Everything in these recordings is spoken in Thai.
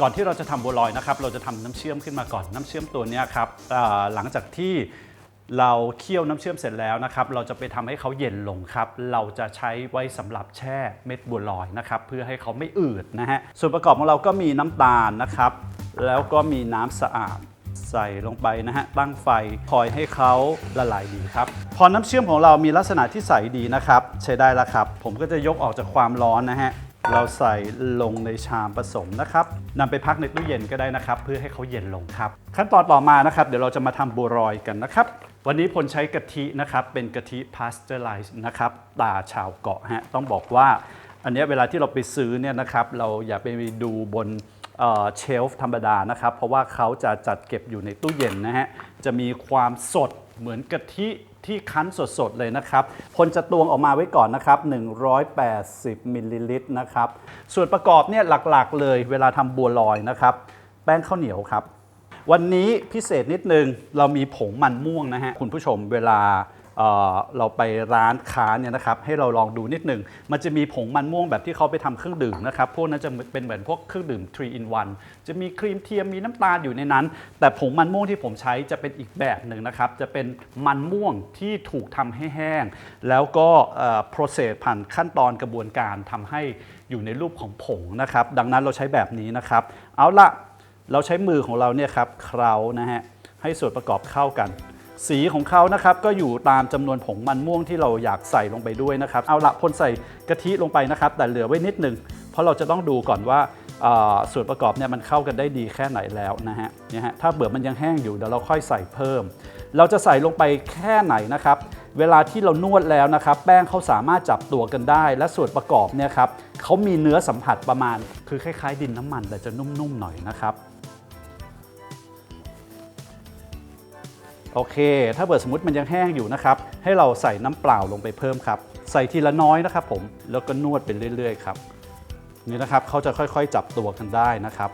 ก่อนที่เราจะทำบัวลอยนะครับ เราจะทำน้ำเชื่อมขึ้นมาก่อนน้ำเชื่อมตัวนี้ครับหลังจากที่เราเคี่ยวน้ำเชื่อมเสร็จแล้วนะครับ เราจะไปทำให้เขาเย็นลงครับ เราจะใช้ไว้สำหรับแช่เม็ดบัวลอยนะครับ เพื่อให้เขาไม่อืดนะฮะ ส่วนประกอบของเราก็มีน้ำตาลนะครับ แล้วก็มีน้ำสะอาดใส่ลงไปนะฮะ ตั้งไฟคอยให้เขาละลายดีครับ พอน้ำเชื่อมของเรามีลักษณะที่ใสดีนะครับ ใช้ได้แล้วครับ ผมก็จะยกออกจากความร้อนนะฮะ เราใส่ลงในชามผสมนะครับนำไปพักในตู้เย็นก็ได้นะครับ เพื่อให้เขาเย็นลงครับ ขั้นตอนต่อมานะครับ เดี๋ยวเราจะมาทำบัวรอยกันนะครับ วันนี้พลใช้กะทินะครับ เป็นกะทิพาสเจอร์ไลซ์นะครับตาชาวเกาะฮะต้องบอกว่าอันนี้เวลาที่เราไปซื้อเนี่ยนะครับ เราอย่าไปดูบนเชลฟ์ธรรมดานะครับ เพราะว่าเขาจะจัดเก็บอยู่ในตู้เย็นนะฮะจะมีความสด เหมือนกะทิที่คั้นสดๆเลยนะครับพลจะตวงออกมาไว้ก่อนนะครับ 180มิลลิลิตรนะครับ ส่วนประกอบเนี่ยหลักๆ เลยเวลาทำบัวลอยนะครับ แป้งข้าวเหนียวครับ วันนี้พิเศษนิดนึง เรามีผงมันม่วงนะฮะคุณผู้ชมเวลา เราไปร้านค้าเนี่ยนะครับให้เราลองดูนิดหนึ่งมันจะมีผงมันม่วงแบบที่เขาไปทำเครื่องดื่มนะครับพวกนั้นจะเป็นเหมือนพวกเครื่องดื่ม 3 in 1 จะมีครีมเทียมมีน้ำตาลอยู่ในนั้น แต่ผงมันม่วงที่ผมใช้จะเป็นอีกแบบหนึ่งนะครับจะเป็นมันม่วงที่ถูกทำให้แห้ง แล้วก็เอ่อ process ผ่านขั้นตอนกระบวนการทำให้อยู่ในรูปของผงนะครับดังนั้นเราใช้แบบนี้นะครับ เอาละเราใช้มือของเราเนี่ยครับเคล้านะฮะให้ส่วนประกอบเข้ากัน สีของเขานะครับก็อยู่ตามจำนวนผงมันม่วงที่เราอยากใส่ลงไปด้วยนะครับ เอาละพ่นใส่กะทิลงไปนะครับ แต่เหลือไว้นิดหนึ่งเพราะเราจะต้องดูก่อนว่าอ่าส่วนประกอบเนี่ยมันเข้ากันได้ดีแค่ไหนแล้วนะฮะเนี่ยฮะถ้าเบื่อมันยังแห้งอยู่เดี๋ยวเราค่อยใส่เพิ่ม เราจะใส่ลงไปแค่ไหนนะครับ เวลาที่เรานวดแล้วนะครับ แป้งเขาสามารถจับตัวกันได้ และส่วนประกอบเนี่ยครับเขามีเนื้อสัมผัสประมาณ คือคล้ายๆ ดินน้ำมันแต่จะนุ่มๆหน่อยนะครับ โอเค ถ้าเบิดสมมติมันยังแห้งอยู่นะครับ ให้เราใส่น้ำเปล่าลงไปเพิ่มครับ ใส่ทีละน้อยนะครับผมแล้วก็นวดไปเรื่อยๆครับนี่นะครับเขาจะค่อยๆ จับตัวกันได้นะครับ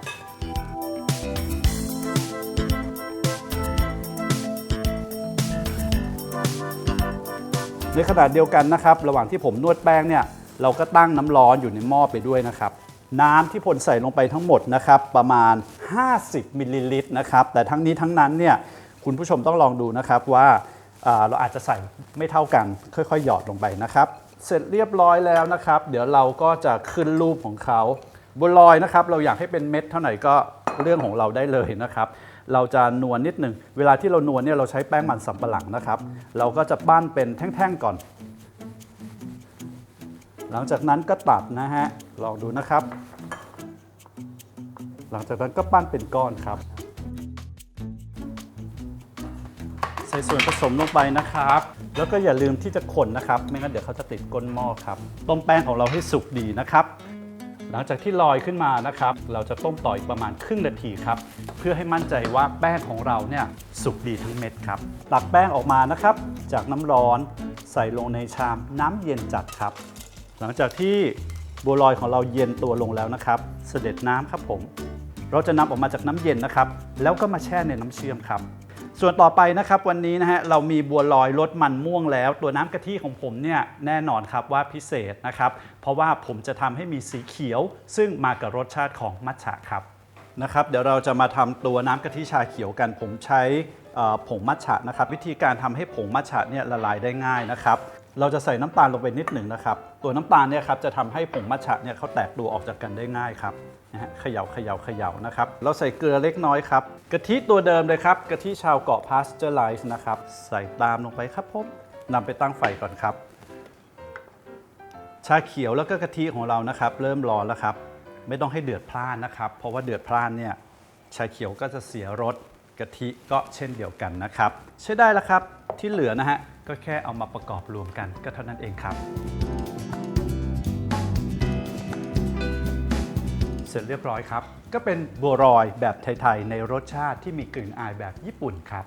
ในขณะเดียวกันนะครับ ระหว่างที่ผมนวดแป้งเนี่ยเราก็ตั้งน้ำร้อนอยู่ในหม้อไปด้วยนะครับ น้ำที่ผลใส่ลงไปทั้งหมดนะครับ ประมาณ 50มิลลิลิตรนะครับ แต่ทั้งนี้ทั้งนั้นเนี่ย คุณผู้ชมต้องลองดูนะครับว่าเราอาจจะใส่ไม่เท่ากัน ค่อยๆ หยอดลงไปนะครับ เสร็จเรียบร้อยแล้วนะครับ เดี๋ยวเราก็จะขึ้นรูปของเขาบัวลอยนะครับ เราอยากให้เป็นเม็ดเท่าไหร่ก็เรื่องของเราได้เลยนะครับ เราจะนวลนิดหนึ่งเวลาที่เรานวลเนี่ยเราใช้แป้งมันสำปะหลังนะครับ เราก็จะปั้นเป็นแท่งๆก่อน หลังจากนั้นก็ตัดนะฮะลองดูนะครับ หลังจากนั้นก็ปั้นเป็นก้อนครับ ส่ส่วนผสมลงไปนะครับ แล้วก็อย่าลืมที่จะคนนะครับ ไม่งั้นเดี๋ยวเขาจะติดก้นหม้อครับ ต้มแป้งของเราให้สุกดีนะครับ หลังจากที่ลอยขึ้นมานะครับ เราจะต้มต่ออีกประมาณครึ่งนาทีครับ เพื่อให้มั่นใจว่าแป้งของเราเนี่ยสุกดีทั้งเม็ดครับ ตักแป้งออกมานะครับ จากน้ำร้อนใส่ลงในชามน้ำเย็นจัดครับ หลังจากที่บัวลอยของเราเย็นตัวลงแล้วนะครับ เสด็จน้ำครับผม เราจะนำออกมาจากน้ำเย็นนะครับ แล้วก็มาแช่ในน้ำเชื่อมครับ ส่วนต่อไปนะครับวันนี้นะฮะเรามีบัวลอยรสมันม่วงแล้ว ตัวน้ำกะทิของผมเนี่ยแน่นอนครับว่าพิเศษนะครับ เพราะว่าผมจะทำให้มีสีเขียว ซึ่งมากับรสชาติของมัทฉะครับนะครับเดี๋ยวเราจะมาทำตัวน้ำกะทิชาเขียวกัน ผมใช้ผงมัทฉะนะครับ วิธีการทำให้ผงมัทฉะเนี่ยละลายได้ง่ายนะครับ เราจะใส่น้ำตาลลงไปนิดหนึ่งนะครับ ตัวน้ำตาลเนี่ยครับจะทำให้ผงมัทฉะเนี่ยเขาแตกตัวออกจากกันได้ง่ายครับนะฮะเขย่าเขย่าเขย่านะครับ เราใส่เกลือเล็กน้อยครับกะทิตัวเดิมเลยครับกะทิชาวเกาะพาสเจอร์ไลซ์นะครับ ใส่ตามลงไปครับผมนำไปตั้งไฟก่อนครับ ชาเขียวแล้วก็กะทิของเรานะครับ เริ่มร้อนแล้วครับ ไม่ต้องให้เดือดพล่านนะครับ เพราะว่าเดือดพล่านเนี่ยชาเขียวก็จะเสียรสกะทิก็เช่นเดียวกันนะครับ ใช้ได้แล้วครับที่เหลือนะฮะ ก็แค่เอามาประกอบรวมกันก็เท่านั้นเองครับ เสร็จเรียบร้อยครับ ก็เป็นบัวรอยแบบไทย ๆ ในรสชาติที่มีกลิ่นอายแบบญี่ปุ่นครับ